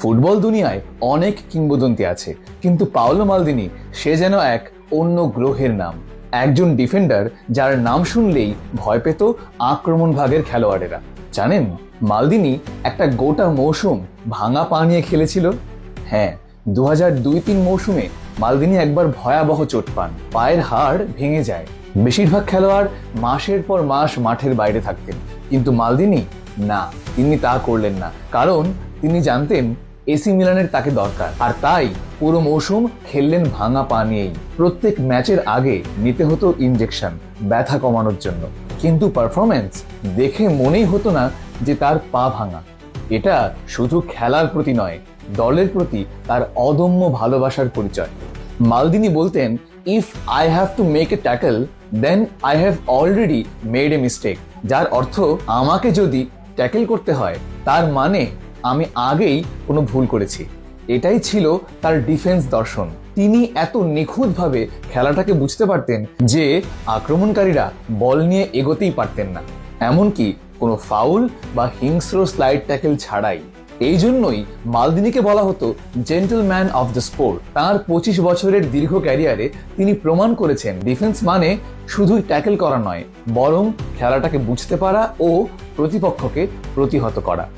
Football দুনিয়ায় অনেক কিংবদন্তি আছে, কিন্তু পাওলো মালদিনি, সে যেন এক অন্য গ্রহের নাম। একজন ডিফেন্ডার যার নাম শুনলেই ভয় পেত আক্রমণ ভাগের খেলোয়াড়েরা। জানেন, মালদিনি একটা গোটা মৌসুম ভাঙা পা নিয়ে খেলেছিল? হ্যাঁ দু হাজার দুই তিন মৌসুমে মালদিনি একবার ভয়াবহ চোট পান। পায়ের হাড় ভেঙে যায়। বেশিরভাগ খেলোয়াড় মাসের পর মাস মাঠের বাইরে থাকতেন। কিন্তু মালদিনি, না, তিনি তা করলেন না। কারণ তিনি জানতেন এসি মিলানের তাকে দরকার। আর তাই পুরো মৌসুম খেললেন ভাঙা পা নিয়েই। প্রত্যেক ম্যাচের আগে নিতে হতো ইনজেকশন ব্যথা কমানোর জন্য। কিন্তু পারফরমেন্স দেখে মনেই হতো না যে তার পা ভাঙা। এটা শুধু খেলার প্রতি নয়, দলের প্রতি তার অদম্য ভালোবাসার পরিচয়। মালদিনি বলতেন if I have to make a tackle then I have already made a mistake যার অর্থ, আমাকে যদি ট্যাকেল করতে হয়, তার মানে আমি আগেই কোনো ভুল করেছি। এটাই ছিল তার ডিফেন্স দর্শন। তিনি এত নিখুঁতভাবে খেলাটাকে বুঝতে পারতেন যে আক্রমণকারীরা বল নিয়ে এগোতেই পারতেন না। এমনকি কোনো ফাউল বা হিংস্র স্লাইড ট্যাকেল ছাড়াই। এই জন্যই মালদিনিকে বলা হতো জেন্টলম্যান অফ দ্য স্পোর্ট তার পঁচিশ বছরের দীর্ঘ ক্যারিয়ারে তিনি প্রমাণ করেছেন ডিফেন্স মানে শুধুই ট্যাকেল করা নয়, বরং খেলাটাকে বুঝতে পারা ও প্রতিপক্ষকে প্রতিহত করা।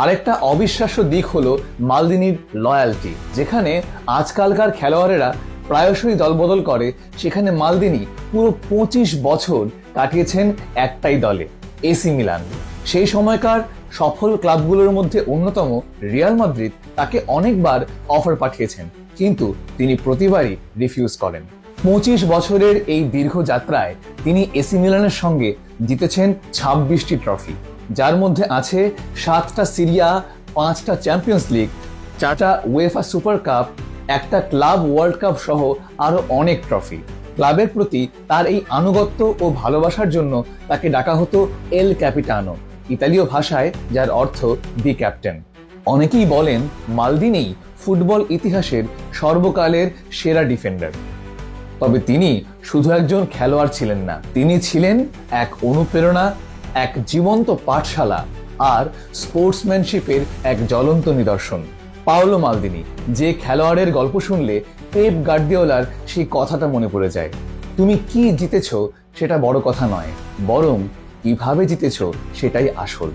আরেকটা অবিশ্বাস্য দিক হলো মালদিনির লয়ালটি যেখানে আজকালকার খেলোয়াড়েরা প্রায়শই দলবদল করে, সেখানে মালদিনি পুরো পঁচিশ বছর কাটিয়েছেন একটাই দলে, এসি মিলান। সেই সময়কার সফল ক্লাবগুলোর মধ্যে অন্যতম রিয়াল মাদ্রিদ তাকে অনেকবার অফার পাঠিয়েছেন, কিন্তু তিনি প্রতিবারই রিফিউজ করেন। পঁচিশ বছরের এই দীর্ঘ যাত্রায় তিনি এসি মিলানের সঙ্গে জিতেছেন ছাব্বিশটি ট্রফি যার মধ্যে আছে সাতটা সিরিয়া, পাঁচটা চ্যাম্পিয়ন্স লিগ, চারটা ওয়েফা সুপার কাপ, একটা ক্লাব ওয়ার্ল্ড কাপ সহ আরও অনেক ট্রফি। ক্লাবের প্রতি তার এই আনুগত্য ও ভালোবাসার জন্য তাকে ডাকা হতো এল ক্যাপিটানো, ইতালীয় ভাষায় যার অর্থ দি ক্যাপ্টেন অনেকেই বলেন মালদিনেই ফুটবল ইতিহাসের সর্বকালের সেরা ডিফেন্ডার। তবে তিনি শুধু একজন খেলোয়াড় ছিলেন না, তিনি ছিলেন এক অনুপ্রেরণা এক জীবন্ত পাঠশালা আর স্পোর্টসম্যানশিপের এক জ্বলন্ত নিদর্শন। পাওলো মালদিনি, যে খেলোয়াড়ের গল্প শুনলে পেপ গার্দিওলার সেই কথাটা মনে পড়ে যায়। তুমি কি জিতেছ সেটা বড় কথা নয়, বরং কীভাবে জিতেছ সেটাই আসল।